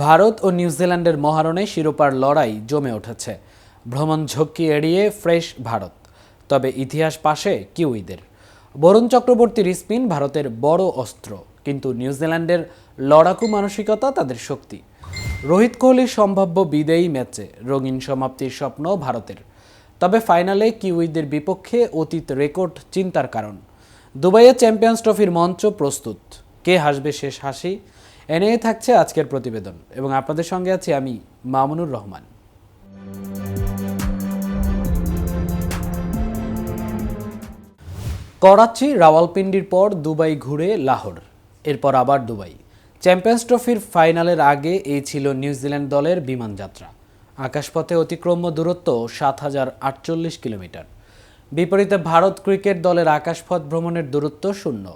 ভারত ও নিউজিল্যান্ডের মহারণে শিরোপার লড়াই জমে উঠেছে। ভ্রমণ ঝক্কি এড়িয়ে ফ্রেশ ভারত। তবে ইতিহাস পাশে কিউইদের। বরুণ চক্রবর্তীর স্পিন ভারতের বড় অস্ত্র, কিন্তু নিউজিল্যান্ডের লড়াকু মানসিকতা তাদের শক্তি। রোহিত কোহলির সম্ভাব্য বিদেয়ী ম্যাচে রঙিন সমাপ্তির স্বপ্ন ভারতের। তবে ফাইনালে কিউইদের বিপক্ষে অতীত রেকর্ড চিন্তার কারণ। দুবাইয়ে চ্যাম্পিয়ন্স ট্রফির মঞ্চ প্রস্তুত। কে হাসবে শেষ হাসি? এ নিয়ে থাকছে আজকের প্রতিবেদন এবং আপনাদের সঙ্গে আছি আমি মামুনুর রহমান। করাচি, রাওয়ালপিন্ডির পর দুবাই ঘুরে লাহোর, এরপর আবার দুবাই। চ্যাম্পিয়ন্স ট্রফির ফাইনালের আগে এই ছিল নিউজিল্যান্ড দলের বিমান যাত্রা। আকাশপথে অতিক্রম্য দূরত্ব সাত হাজার আটচল্লিশ কিলোমিটার। বিপরীতে ভারত ক্রিকেট দলের আকাশপথ ভ্রমণের দূরত্ব শূন্য।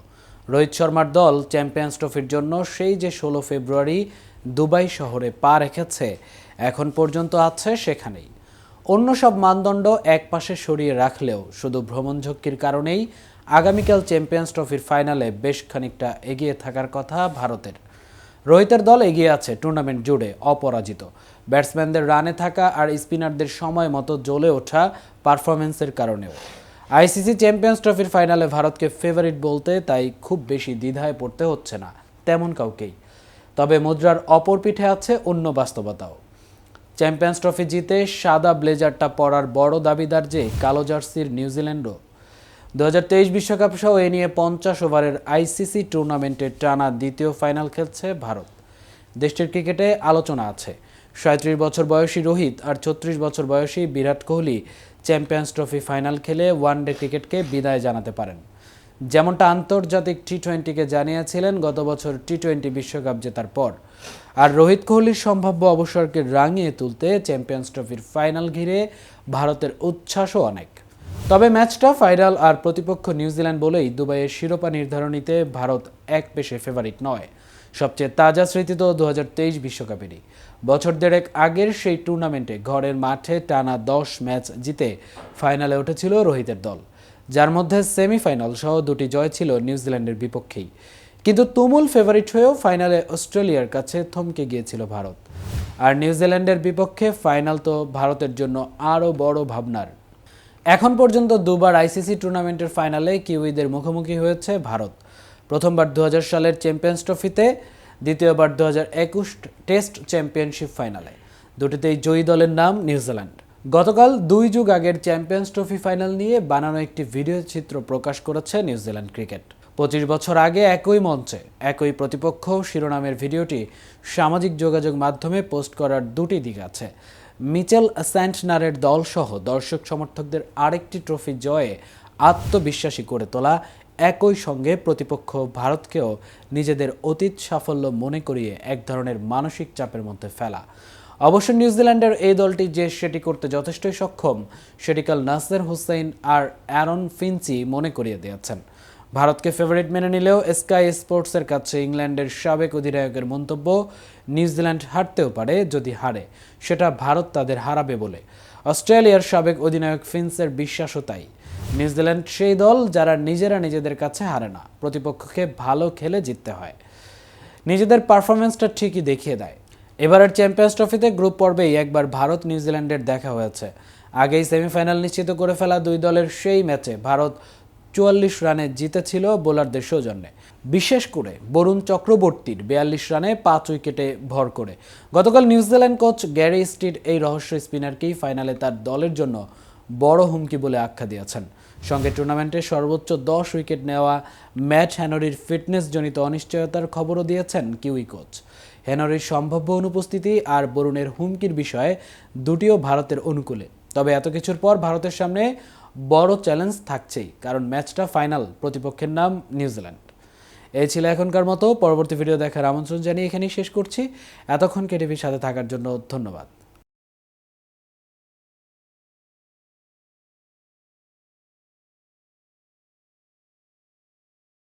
রোহিত শর্মার দল চ্যাম্পিয়ন্স ট্রফির জন্য সেই যে ষোলো ফেব্রুয়ারি দুবাই শহরে পা রেখেছে, এখন পর্যন্ত আছে সেখানেই। অন্য সব মানদণ্ড একপাশে সরিয়ে রাখলেও শুধু ভ্রমণ ঝক্কির কারণেই আগামীকাল চ্যাম্পিয়ন্স ট্রফির ফাইনালে বেশ খানিকটা এগিয়ে থাকার কথা ভারতের। রোহিতের দল এগিয়ে আছে টুর্নামেন্ট জুড়ে অপরাজিত। ব্যাটসম্যানদের রানে থাকা আর স্পিনারদের সময় মতো জ্বলে ওঠা পারফরমেন্সের কারণেও। আইসিসি চ্যাম্পিয়ন্স ট্রফির ফাইনালে ভারতকে ফেভারিট বলতে তাই খুব বেশি দ্বিধায় পড়তে হচ্ছে না, তেমন কাউকেই। তবে মুদ্রার অপর পিঠে আছে অন্য বাস্তবতাও। চ্যাম্পিয়ন্স ট্রফি জিতে সাদা ব্লেজারটা পরার বড় দাবিদার যে কালো জার্সির নিউজিল্যান্ডও। দু বিশ্বকাপ সহ এ নিয়ে পঞ্চাশ ওভারের আইসিসি টুর্নামেন্টের টানা দ্বিতীয় ফাইনাল খেলছে ভারত। দেশটির ক্রিকেটে আলোচনা আছে। সাঁত্রিশ বছর বয়সী রোহিত আর ছত্রিশ বছর বয়সী Virat Kohli champions trophy final খেলে ওয়ানডে ক্রিকেটকে বিদায় জানাতে পারেন। যেমনটা আন্তর্জাতিক টি টোয়েন্টিকে জানিয়েছিলেন, গত বছর টি টোয়েন্টি বিশ্বকাপ জেতার পর। আর রোহিত কোহলির সম্ভাব্য অবসরকে রাঙিয়ে তুলতে চ্যাম্পিয়ন্স ট্রফির ফাইনাল ঘিরে ভারতের উচ্ছ্বাসও অনেক। তবে ম্যাচটা ফাইনাল আর প্রতিপক্ষ নিউজিল্যান্ড বলেই দুবাইয়ের শিরোপা নির্ধারণীতে ভারত এক পেশে ফেভারিট নয়। সবচেয়ে তাজা স্মৃতি তো দু বিশ্বকাপেরই। বছর দেড়েক আগের সেই টুর্নামেন্টে ঘরের মাঠে টানা দশ ম্যাচ জিতে ফাইনালে উঠেছিল রোহিতের দল। যার মধ্যে সেমিফাইনাল সহ দুটি জয় ছিল নিউজিল্যান্ডের বিপক্ষেই। কিন্তু তুমুল ফেভারিট হয়েও ফাইনালে অস্ট্রেলিয়ার কাছে থমকে গিয়েছিল ভারত। আর নিউজিল্যান্ডের বিপক্ষে ফাইনাল তো ভারতের জন্য আরও বড় ভাবনার। এখন পর্যন্ত দুবার আইসিসি টুর্নামেন্টের ফাইনালে কিউইদের মুখোমুখি হয়েছে ভারত। প্রথমবার দু হাজার সালের চ্যাম্পিয়ন্স ট্রফিতে, দ্বিতীয়বার দু টেস্ট চ্যাম্পিয়নশিপ ফাইনালে। দুটিতেই জয়ী দলের নাম নিউজিল্যান্ড। গতকাল দুই যুগ আগের চ্যাম্পিয়ন্স ট্রফি ফাইনাল নিয়ে বানানো একটি ভিডিও চিত্র প্রকাশ করেছে নিউজিল্যান্ড ক্রিকেট। পঁচিশ বছর আগে একই মঞ্চে একই প্রতিপক্ষ শিরোনামের ভিডিওটি সামাজিক যোগাযোগ মাধ্যমে পোস্ট করার দুটি দিক আছে। মিচেল স্যান্টনারের দলসহ দর্শক সমর্থকদের আরেকটি ট্রফি জয়ে আত্মবিশ্বাসী করে তোলা একই সঙ্গে প্রতিপক্ষ ভারতকেও নিজেদের অতীত সাফল্য মনে করিয়ে এক ধরনের মানসিক চাপের মধ্যে ফেলা। অবশ্য নিউজিল্যান্ডের এই দলটি যে সেটি করতে যথেষ্টই সক্ষম, সেটি কাল নাসের হুসাইন আর অ্যারন ফিঞ্চি মনে করিয়ে দিয়েছেন। ভারতকে ফেভারিট মেনে নিলেও স্কাই স্পোর্টসের কাছে ইংল্যান্ডের সাবেক অধিনায়কের মন্তব্য নিউজিল্যান্ড হারতেও পারে যদি হারে, সেটা ভারত তাদের হারাবে বলে। অস্ট্রেলিয়ার সাবেক অধিনায়ক ফিন্সের বিশ্বাসও তাই। নিউজিল্যান্ড সেই দল যারা নিজেরা নিজেদের কাছে হারে না, প্রতিপক্ষকে ভালো খেলে জিততে হয়। নিজেদের পারফরমেন্সটা ঠিকই দেখিয়ে দেয়। এবারের চ্যাম্পিয়ন্স ট্রফিতে গ্রুপ পর্বেই একবার ভারত নিউজিল্যান্ডের দেখা হয়েছে। আগেই সেমিফাইনাল নিশ্চিত করে ফেলা দুই দলের সেই ম্যাচে ভারত চুয়াল্লিশ রানে জিতেছিল বোলারদের সৌজন্যে। বিশেষ করে বরুণ চক্রবর্তীর বিয়াল্লিশ রানে পাঁচ উইকেটে ভর করে। গতকাল নিউজিল্যান্ড কোচ গ্যারি স্ট্রিট এই রহস্য স্পিনারকেই ফাইনালে তার দলের জন্য বড় হুমকি বলে আখ্যা দিয়েছেন। সঙ্গে টুর্নামেন্টে সর্বোচ্চ দশ উইকেট নেওয়া ম্যাচ হ্যানরির ফিটনেসজনিত অনিশ্চয়তার খবরও দিয়েছেন কিউই কোচ। হেনরির সম্ভাব্য অনুপস্থিতি আর বরুণের হুমকির বিষয়ে দুটিও ভারতের অনুকূলে। তবে এত কিছুর পর ভারতের সামনে বড় চ্যালেঞ্জ থাকছেই, কারণ ম্যাচটা ফাইনাল, প্রতিপক্ষের নাম নিউজিল্যান্ড। এই ছিল এখনকার মতো। পরবর্তী ভিডিও দেখার আমন্ত্রণ জানিয়ে এখানেই শেষ করছি। এতক্ষণ কেটিভির সাথে থাকার জন্য ধন্যবাদ।